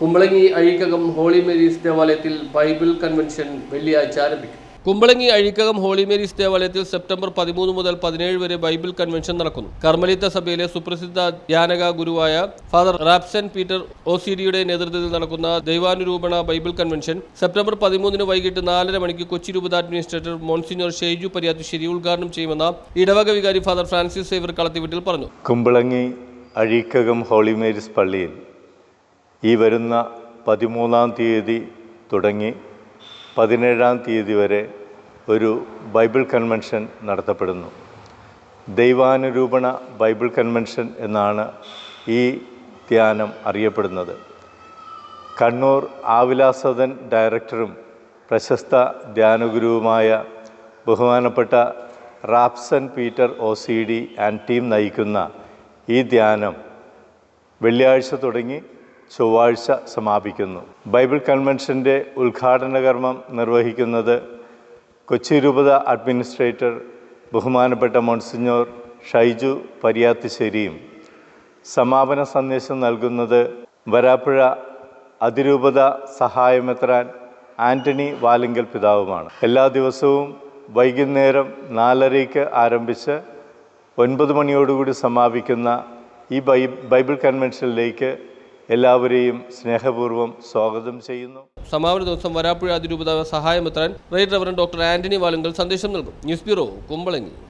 Kumbalangi Azheekakam holy Mary's ദേവാലയത്തിൽ Bible convention വെള്ളിയാഴ്ച ആരംഭിക്കും. കുമ്പളങ്ങി അഴീക്കകം ഹോളി മേരീസ് ദേവാലയത്തിൽ സെപ്റ്റംബർ പതിമൂന്ന് മുതൽ പതിനേഴ് വരെ ബൈബിൾ കൺവെൻഷൻ നടക്കുന്നു. കർമ്മലിത്ത സഭയിലെ സുപ്രസിദ്ധ ധ്യാനക ഗുരുവായ ഫാദർ റാപ്സൻ പീറ്റർ ഒസിഡിയുടെ നേതൃത്വത്തിൽ നടക്കുന്ന ദൈവാനുരൂപണ ബൈബിൾ കൺവെൻഷൻ സെപ്റ്റംബർ പതിമൂന്നിന് വൈകിട്ട് നാലര മണിക്ക് കൊച്ചി രൂപത അഡ്മിനിസ്ട്രേറ്റർ മോൺസിനോർ ഷെയ്ജു പരിയാത്തുശ്ശേരി ഉദ്ഘാടനം ചെയ്യുമെന്ന ഇടവക വികാരി ഫാദർ ഫ്രാൻസിസ് സേവർ കളത്തിവീട്ടിൽ പറഞ്ഞു. കുമ്പളങ്ങി അഴീക്കകം ഹോളി മേരീസ് പള്ളിയിൽ ഈ വരുന്ന പതിമൂന്നാം തീയതി തുടങ്ങി പതിനേഴാം തീയതി വരെ ഒരു ബൈബിൾ കൺവെൻഷൻ നടത്തപ്പെടുന്നു. ദൈവാനുരൂപണ ബൈബിൾ കൺവെൻഷൻ എന്നാണ് ഈ ധ്യാനം അറിയപ്പെടുന്നത്. കണ്ണൂർ ആവിലാസദൻ ഡയറക്ടറും പ്രശസ്ത ധ്യാനഗുരുവുമായ ബഹുമാനപ്പെട്ട Rapson Peter O C D and team നയിക്കുന്ന ഈ ധ്യാനം വെള്ളിയാഴ്ച തുടങ്ങി ചൊവ്വാഴ്ച സമാപിക്കുന്നു. ബൈബിൾ കൺവെൻഷന്റെ ഉദ്ഘാടന കർമ്മം നിർവഹിക്കുന്നത് കൊച്ചി രൂപത അഡ്മിനിസ്ട്രേറ്റർ ബഹുമാനപ്പെട്ട മോൺസിഞ്ഞോർ ഷൈജു പരിയാത്തിശ്ശേരിയും. സമാപന സന്ദേശം നൽകുന്നത് വരാപ്പുഴ അതിരൂപത സഹായമെത്രാൻ ആന്റണി വാലിങ്കൽ പിതാവുമാണ്. എല്ലാ ദിവസവും വൈകുന്നേരം നാലരയ്ക്ക് ആരംഭിച്ച് ഒൻപത് മണിയോടുകൂടി സമാപിക്കുന്ന ഈ ബൈബിൾ കൺവെൻഷനിലേക്ക് എല്ലാവരെയും സ്നേഹപൂർവം സ്വാഗതം ചെയ്യുന്നു. സമാപന ദിവസം വരാപ്പുഴ അതിരൂപത സഹായമെത്താൻ right reverend doctor Antony Valungal സന്ദേശം നൽകും. News bureau Kumbalangi.